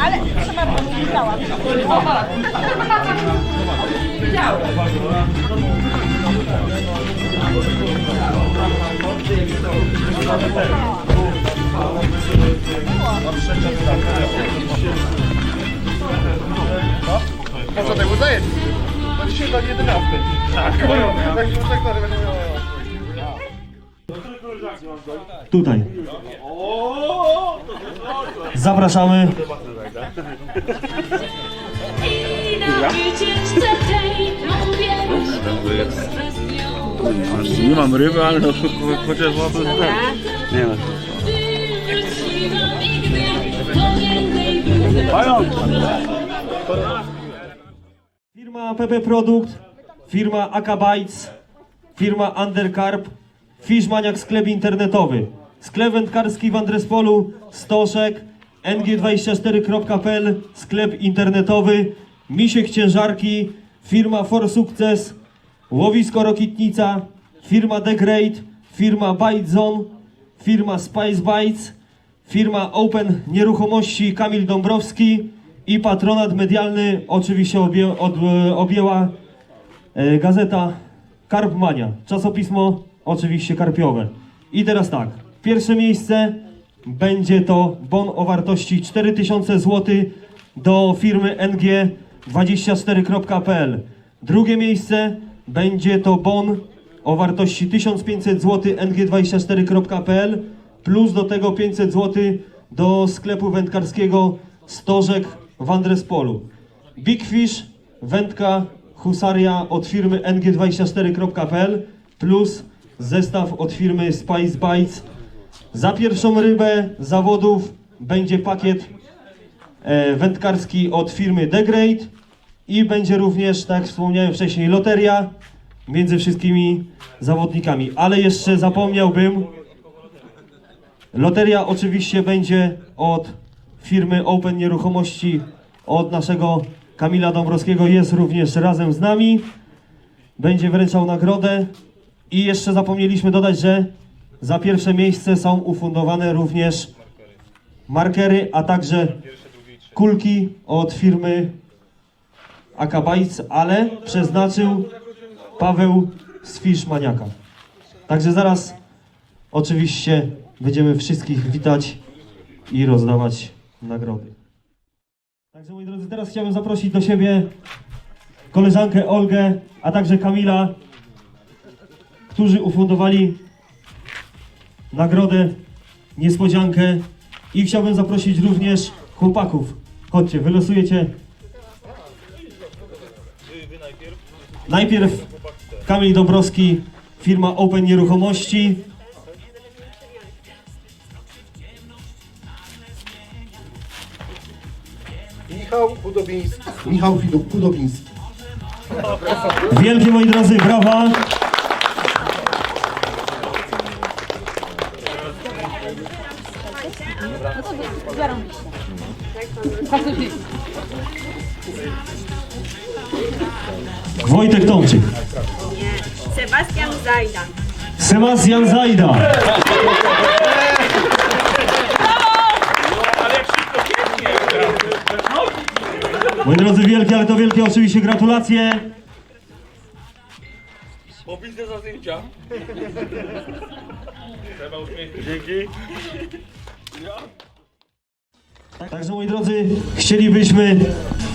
Ale trzeba było widziałam. Może tego zajęć. To dzisiaj do 11. Tak, tak, tak, będą miały. Tutaj. Zapraszamy. Nie mam ryby, ale no, chociaż ma to Nie ma. Firma PP Produkt, firma Akabytes, firma Undercarp, Fishmaniak sklep internetowy, sklep wędkarski w Andrespolu, Stoszek, ng24.pl, sklep internetowy, Misiek Ciężarki, firma For Sukces, Łowisko Rokitnica, firma The Great, firma Bite Zone, firma Spice Bites, firma Open Nieruchomości Kamil Dąbrowski i patronat medialny oczywiście obie, od, e, objęła e, gazeta Karpmania, czasopismo oczywiście karpiowe. I teraz tak, pierwsze miejsce będzie to bon o wartości 4000 zł do firmy ng24.pl. Drugie miejsce będzie to bon o wartości 1500 zł ng24.pl plus do tego 500 zł do sklepu wędkarskiego Stożek w Andrespolu. Big Fish, wędka husaria od firmy ng24.pl plus zestaw od firmy Spice Bites. Za pierwszą rybę zawodów będzie pakiet e, wędkarski od firmy Great i będzie również, tak wspomniałem wcześniej, loteria między wszystkimi zawodnikami. Ale jeszcze zapomniałbym, loteria oczywiście będzie od firmy Open Nieruchomości, od naszego Kamila Dąbrowskiego, jest również razem z nami. Będzie wręczał nagrodę i jeszcze zapomnieliśmy dodać, że za pierwsze miejsce są ufundowane również markery, a także kulki od firmy Akabajic, ale przeznaczył Paweł z Fishmaniaka. Także zaraz oczywiście będziemy wszystkich witać i rozdawać nagrody. Także moi drodzy, teraz chciałbym zaprosić do siebie koleżankę Olgę, a także Kamila, którzy ufundowali nagrodę, niespodziankę i chciałbym zaprosić również chłopaków. Chodźcie, wylosujecie. Najpierw Kamil Dąbrowski, firma Open Nieruchomości. Michał Budowiński. Michał Budowiński. Wielkie moi drodzy, brawa. Zajda. Sebastian Zajda. Moi drodzy, wielkie, ale to wielkie oczywiście gratulacje. Popisy za zdjęcia. Dzięki. Także moi drodzy, chcielibyśmy,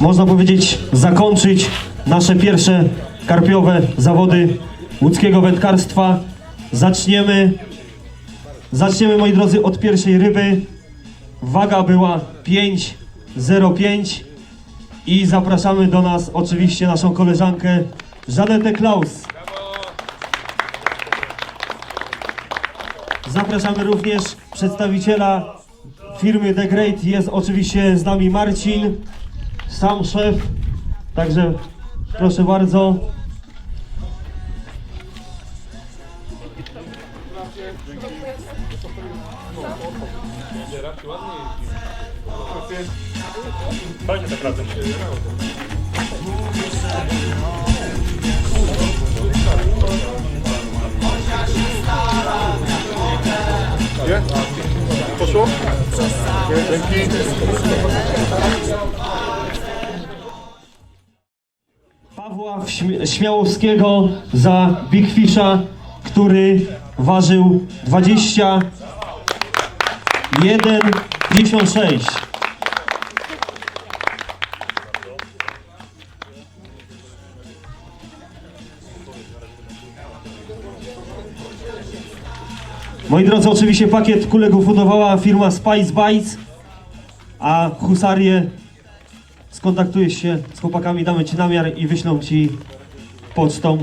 można powiedzieć, zakończyć nasze pierwsze karpiowe zawody łódzkiego wędkarstwa. Zaczniemy Zaczniemy, moi drodzy, od pierwszej ryby. Waga była 5,05 i zapraszamy do nas oczywiście naszą koleżankę Żanetę Klaus. Zapraszamy również przedstawiciela firmy The Great. Jest oczywiście z nami Marcin, sam szef. Także proszę bardzo. Nie? Poszło? Dzięki. Pawła Śmi- Śmiałowskiego za Big Fisha, który ważył 21,56. Moi drodzy, oczywiście pakiet kulek ufundowała firma Spice Bites, a husarię skontaktujesz się z chłopakami, damy ci namiar i wyślą ci pocztą.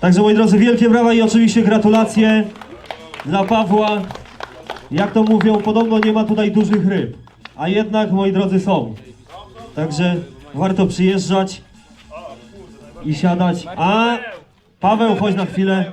Także moi drodzy, wielkie brawa i oczywiście gratulacje dla Pawła. Jak to mówią, podobno nie ma tutaj dużych ryb, a jednak moi drodzy są. Także warto przyjeżdżać i siadać. A Paweł, chodź na chwilę.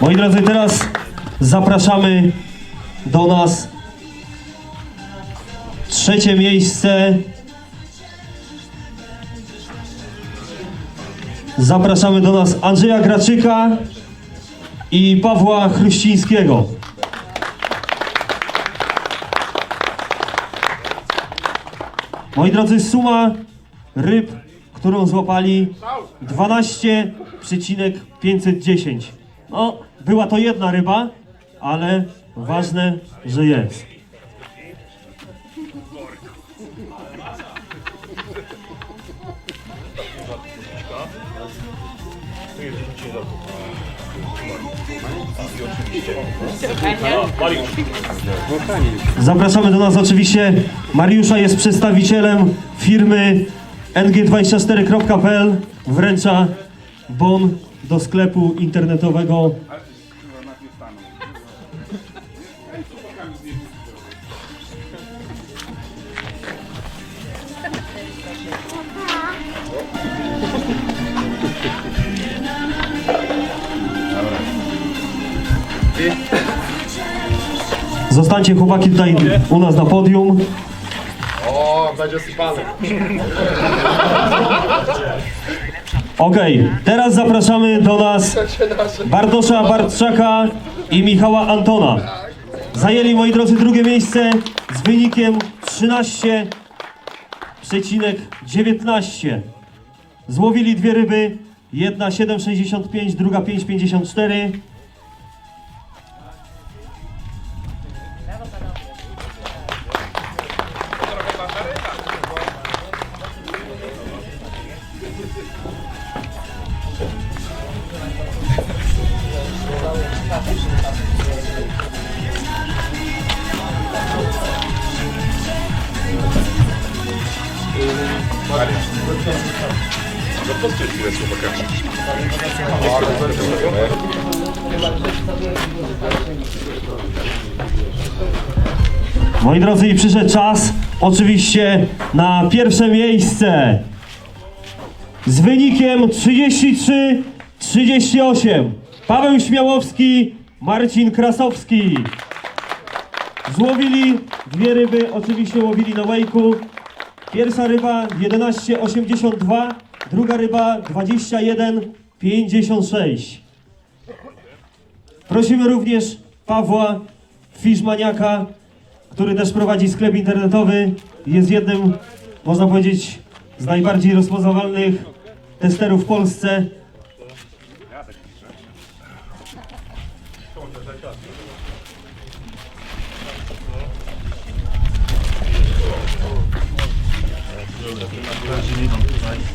Moi drodzy, teraz zapraszamy do nas trzecie miejsce. Zapraszamy do nas Andrzeja Graczyka i Pawła Chruścińskiego. Moi drodzy, suma ryb, którą złapali 12,510. No, była to jedna ryba, ale ważne, że jest. Zapraszamy do nas oczywiście. Mariusza jest przedstawicielem firmy ng24.pl. Wręcza bon do sklepu internetowego. Zostańcie chłopaki tutaj u nas na podium. O, będzie sypany. Okej, teraz zapraszamy do nas Bardosza Bartczaka i Michała Antona. Zajęli, moi drodzy, drugie miejsce z wynikiem 13,19. Złowili dwie ryby, jedna 7,65, druga 5,54. Moi drodzy, i przyszedł czas oczywiście na pierwsze miejsce z wynikiem 33-38. Paweł Śmiałowski, Marcin Krasowski. Złowili dwie ryby, oczywiście łowili na łejku. Pierwsza ryba 11,82, druga ryba 21,56. Prosimy również Pawła Fiszmaniaka, który też prowadzi sklep internetowy. Jest jednym, można powiedzieć, z najbardziej rozpoznawalnych testerów w Polsce.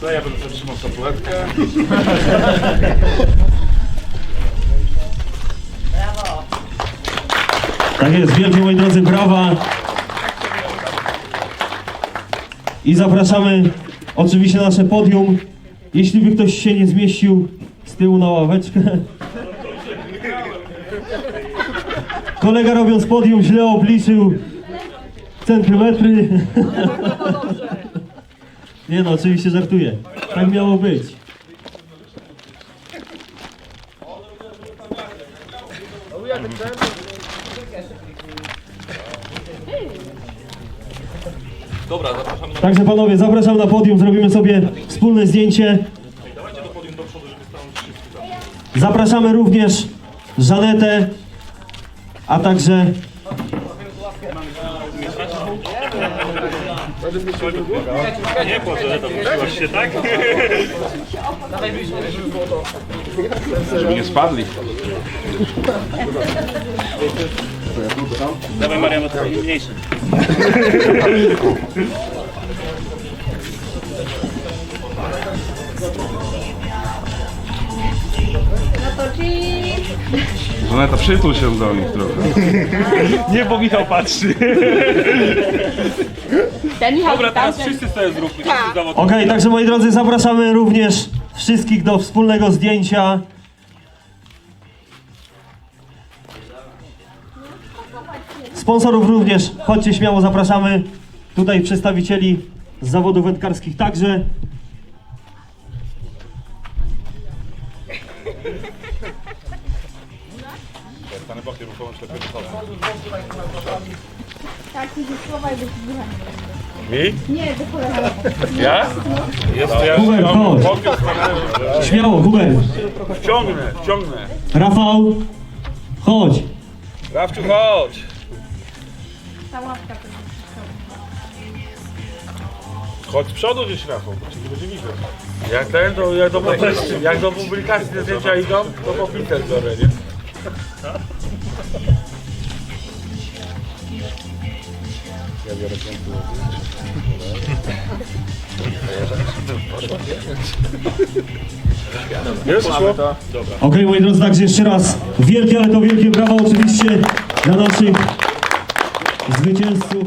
To ja będę trzymał statuetkę. Tak jest, wielkie moi drodzy, brawa. I zapraszamy oczywiście na nasze podium. Jeśli by ktoś się nie zmieścił z tyłu na ławeczkę. Kolega robiąc podium źle obliczył centymetry. Nie no, oczywiście żartuję. Tak miało być. Dobra, zapraszamy na... Także panowie, zapraszam na podium, zrobimy sobie wspólne zdjęcie. Zapraszamy również Żanetę, a także Nie, po że to wróciłaś się, tak? Żeby nie spadli. Dawaj Mariano, to mniejsze. Żaneta, przytul się do nich trochę. Nie, bo Michał patrzy. Ten Michał Dobra, teraz tamten. wszyscy sobie zróbmy. Tak. Okej, także moi drodzy, zapraszamy również wszystkich do wspólnego zdjęcia. Sponsorów również, chodźcie śmiało, zapraszamy. Tutaj przedstawicieli z zawodów wędkarskich także. Tak, ty słowa i Mi? Nie, do kolegi. Ja? Jest to ja Hubert, chodź. Śmiało, Hubert. Wciągnę, wciągnę. Rafał, chodź. Rafciu, chodź. Ta łapka to Chodź z przodu gdzieś Rafał, bo cię nie będzie widać. Jak ten, to jak do, jak do publikacji te zdjęcia idą, to po Peter biorę, nie? Ja biorę piękny. Jest poszło? Okej, moi drodzy, także jeszcze raz wielkie, ale to wielkie brawa oczywiście dla naszych zwycięzców.